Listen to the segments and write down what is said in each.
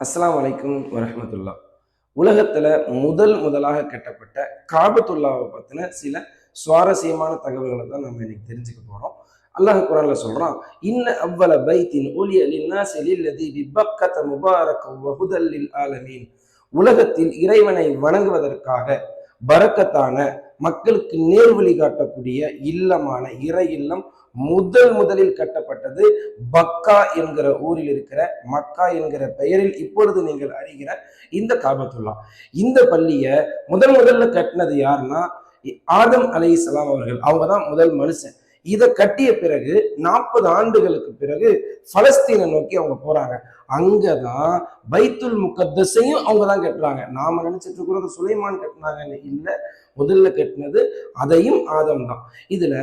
அஸ்லாம் வலைக்கும் வரமத்துல்லா உலகத்துல முதல் முதலாக கட்டப்பட்ட காபத்துல்லாவை பத்தின சில சுவாரஸ்யமான தகவல்களை தான் நம்ம இன்னைக்கு தெரிஞ்சுக்க போறோம். அல்லாஹ் குரான்ல சொல்றான் இன்ன அவ்வள பைத்தின் ஒலி லின்னாசி செலில்லது பிபக்கத முபாரக் வஹுதல்லில் ஆலமீன். உலகத்தில் இறைவனை வணங்குவதற்காக பரக்கத்தான மக்களுக்கு நேர் வழி காட்டக்கூடிய இல்லமான இறை இல்லம் முதல் முதலில் கட்டப்பட்டது பக்கா என்கிற ஊரில் இருக்கிற மக்கா என்கிற பெயரில் இப்பொழுது நீங்கள் அறிகிற இந்த காபத்துல்லா. இந்த பள்ளிய முதல் முதல்ல கட்டினது யாருன்னா ஆதம் அலை அவர்கள். அவங்க தான் முதல் மனுஷன். இதை கட்டிய பிறகு நாற்பது ஆண்டுகளுக்கு பிறகு பலஸ்தீனை நோக்கி அவங்க போறாங்க. அங்கதான் பைத்துல் முகத்தஸையும் அவங்க தான் கட்டுறாங்க. நாம நினைச்சிட்டு இருக்கிறது சுலைமான் கட்டினாங்கன்னு இல்லை முதல்ல கட்டினது அதையும் ஆதம் தான் இதுல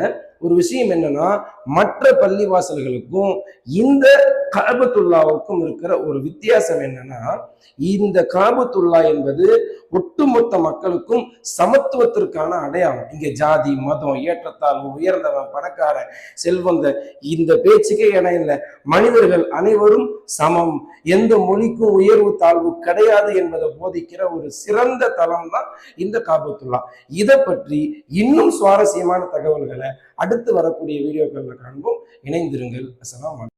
ஒரு விஷயம் என்னன்னா மற்ற பள்ளிவாசல்களுக்கும் இந்த காபத்துல்லாவுக்கும் இருக்கிற ஒரு வித்தியாசம் என்னன்னா இந்த காபத்துல்லா என்பது ஒட்டுமொத்த மக்களுக்கும் சமத்துவத்திற்கான அடையாளம். இங்க ஜாதி மதம் ஏற்றத்தாழ்வு உயர்ந்தவன் பணக்காரன் செல்வந்த இந்த பேச்சுக்கே இடம் இல்லை. மனிதர்கள் அனைவரும் சமம். எந்த மொழிக்கும் உயர்வு தாழ்வு கிடையாது என்பதை போதிக்கிற ஒரு சிறந்த தளம் தான் இந்த காபத்துல்லா. இதை பற்றி இன்னும் சுவாரஸ்யமான தகவல்களை வரக்கூடிய வீடியோக்களில் காண்போம். இணைந்திருங்கள். அஸ்ஸலாமு